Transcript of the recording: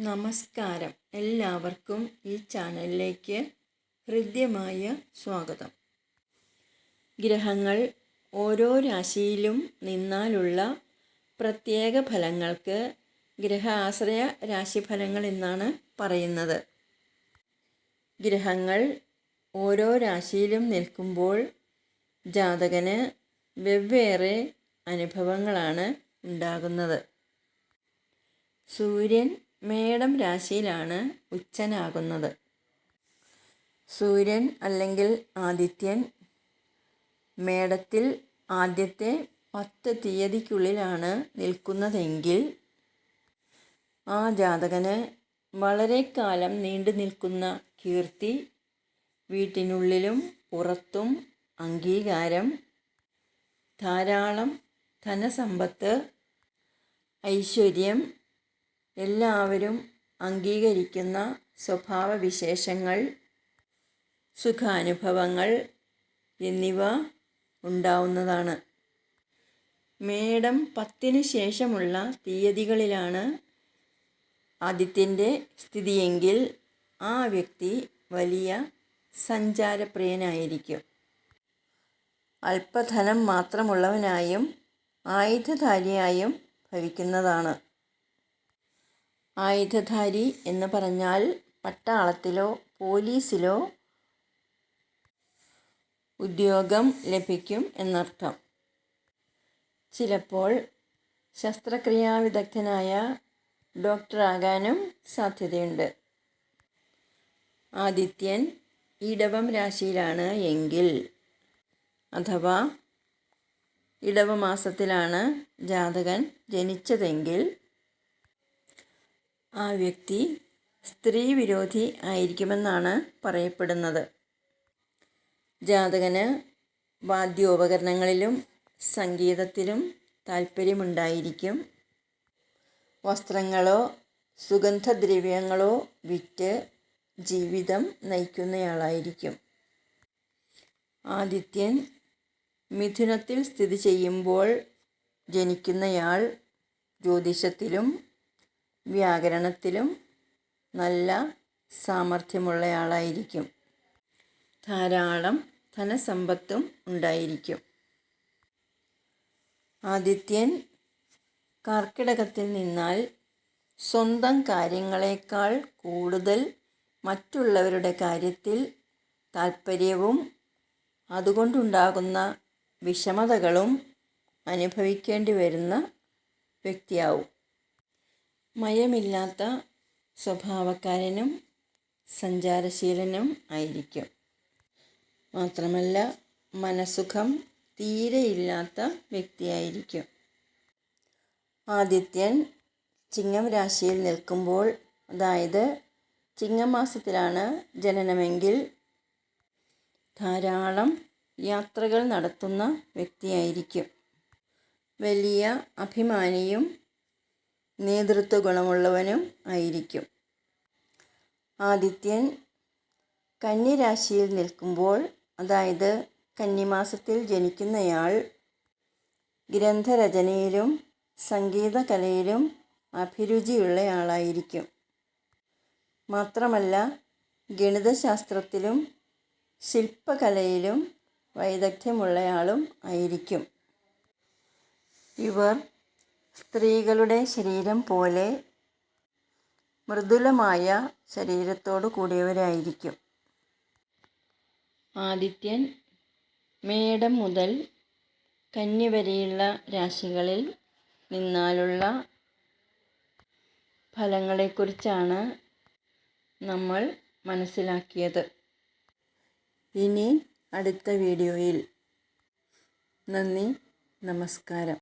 നമസ്കാരം. എല്ലാവർക്കും ഈ ചാനലിലേക്ക് ഹൃദ്യമായ സ്വാഗതം. ഗ്രഹങ്ങൾ ഓരോ രാശിയിലും നിന്നാലുള്ള പ്രത്യേക ഫലങ്ങൾക്ക് ഗ്രഹ ആശ്രയ രാശിഫലങ്ങൾ എന്നാണ് പറയുന്നത്. ഗ്രഹങ്ങൾ ഓരോ രാശിയിലും നിൽക്കുമ്പോൾ ജാതകന് വെവ്വേറെ അനുഭവങ്ങളാണ് ഉണ്ടാകുന്നത്. സൂര്യൻ മേടം രാശിയിലാണ് ഉച്ചനാകുന്നത്. സൂര്യൻ അല്ലെങ്കിൽ ആദിത്യൻ മേടത്തിൽ ആദ്യത്തെ പത്ത് തീയതിക്കുള്ളിലാണ് നിൽക്കുന്നതെങ്കിൽ ആ ജാതകന് വളരെ കാലം നീണ്ടു നിൽക്കുന്ന കീർത്തി വീട്ടിനുള്ളിലും പുറത്തും അംഗീകാരം ധാരാളം ധനസമ്പത്ത് ഐശ്വര്യം എല്ലാവരും അംഗീകരിക്കുന്ന സ്വഭാവവിശേഷങ്ങൾ സുഖാനുഭവങ്ങൾ എന്നിവ ഉണ്ടാവുന്നതാണ്. മേടം പത്തിന് ശേഷമുള്ള തീയതികളിലാണ് ആദിത്യന്റെ സ്ഥിതിയെങ്കിൽ ആ വ്യക്തി വലിയ സഞ്ചാരപ്രിയനായിരിക്കും. അല്പധനം മാത്രമുള്ളവനായും ആയുധധാരിയായും ഭവിക്കുന്നതാണ്. ആയുധധാരി എന്ന് പറഞ്ഞാൽ പട്ടാളത്തിലോ പോലീസിലോ ഉദ്യോഗം ലഭിക്കും എന്നർത്ഥം. ചിലപ്പോൾ ശസ്ത്രക്രിയാ വിദഗ്ധനായ ഡോക്ടറാകാനും സാധ്യതയുണ്ട്. ആദിത്യൻ ഇടവം രാശിയിലാണ് എങ്കിൽ അഥവാ ഇടവമാസത്തിലാണ് ജാതകൻ ജനിച്ചതെങ്കിൽ ആ വ്യക്തി സ്ത്രീ വിരോധി ആയിരിക്കുമെന്നാണ് പറയപ്പെടുന്നത്. ജാതകന് വാദ്യോപകരണങ്ങളിലും സംഗീതത്തിലും താല്പര്യമുണ്ടായിരിക്കും വസ്ത്രങ്ങളോ സുഗന്ധദ്രവ്യങ്ങളോ വിറ്റ് ജീവിതം നയിക്കുന്നയാളായിരിക്കും. ആദിത്യൻ മിഥുനത്തിൽ സ്ഥിതി ചെയ്യുമ്പോൾ ജനിക്കുന്നയാൾ ജ്യോതിഷത്തിലും വ്യാകരണത്തിലും നല്ല സാമർഥ്യമുള്ളയാളായിരിക്കും. ധാരാളം ധനസമ്പത്തും ഉണ്ടായിരിക്കും. ആദിത്യൻ കർക്കിടകത്തിൽ നിന്നാൽ സ്വന്തം കാര്യങ്ങളെക്കാൾ കൂടുതൽ മറ്റുള്ളവരുടെ കാര്യത്തിൽ താൽപ്പര്യവും അതുകൊണ്ടുണ്ടാകുന്ന വിഷമതകളും അനുഭവിക്കേണ്ടി വരുന്ന വ്യക്തിയാവും. മയമില്ലാത്ത സ്വഭാവക്കാരനും സഞ്ചാരശീലനും ആയിരിക്കും. മാത്രമല്ല മനസുഖം തീരെയില്ലാത്ത വ്യക്തിയായിരിക്കും. ആദിത്യൻ ചിങ്ങം രാശിയിൽ നിൽക്കുമ്പോൾ അതായത് ചിങ്ങമാസത്തിലാണ് ജനനമെങ്കിൽ ധാരാളം യാത്രകൾ നടത്തുന്ന വ്യക്തിയായിരിക്കും. വലിയ അഭിമാനിയും നേതൃത്വ ഗുണമുള്ളവനും ആയിരിക്കും. ആദിത്യൻ കന്നിരാശിയിൽ നിൽക്കുമ്പോൾ അതായത് കന്നിമാസത്തിൽ ജനിക്കുന്നയാൾ ഗ്രന്ഥരചനയിലും സംഗീതകലയിലും അഭിരുചിയുള്ളയാളായിരിക്കും. മാത്രമല്ല ഗണിതശാസ്ത്രത്തിലും ശില്പകലയിലും വൈദഗ്ധ്യമുള്ളയാളും ആയിരിക്കും. ഇവർ സ്ത്രീകളുടെ ശരീരം പോലെ മൃദുലമായ ശരീരത്തോടു കൂടിയവരായിരിക്കും. ആദിത്യൻ മേടം മുതൽ കന്നി വരെയുള്ള രാശികളിൽ നിന്നാലുള്ള ഫലങ്ങളെക്കുറിച്ചാണ് നമ്മൾ മനസ്സിലാക്കിയത്. ഇനി അടുത്ത വീഡിയോയിൽ. നന്ദി നമസ്കാരം.